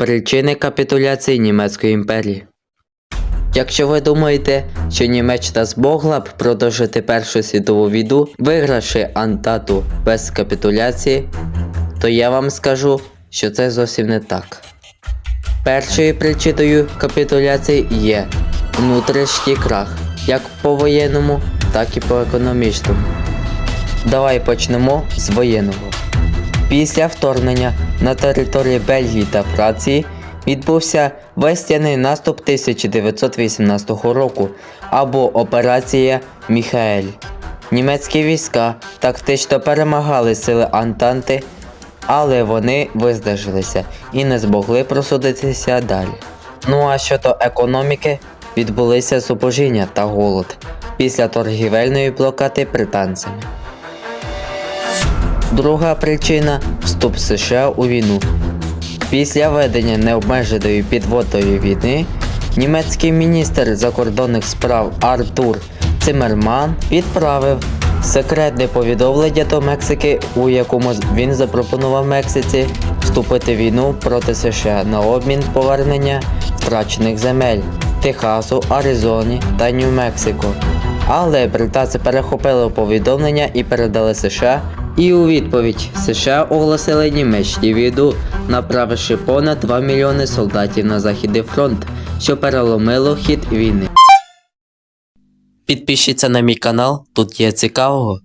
Причини капітуляції Німецької імперії. Якщо ви думаєте, що Німеччина змогла б продовжити Першу світову війну, вигравши Антату без капітуляції, то я вам скажу, що це зовсім не так. Першою причиною капітуляції є внутрішній крах, як по воєнному, так і по економічному. Давай почнемо з воєнного. Після вторгнення на території Бельгії та Франції відбувся весняний наступ 1918 року або операція Міхаель. Німецькі війська тактично перемагали сили Антанти, але вони визнажилися і не змогли просудитися далі. Ну а щодо економіки, відбулися зубожіння та голод після торгівельної блокади британцями. Друга причина вступ США у війну. Після ведення необмеженої підводної війни німецький міністр закордонних справ Артур Цимерман відправив секретне повідомлення до Мексики, у якому він запропонував Мексиці вступити в війну проти США на обмін повернення втрачених земель Техасу, Аризоні та Нью-Мексико. Але британці перехопили повідомлення і передали США. І у відповідь США оголосили Німеччині віду, направивши понад 2 мільйони солдатів на Західний фронт, що переломило хід війни. Підпишіться на мій канал, тут є цікавого.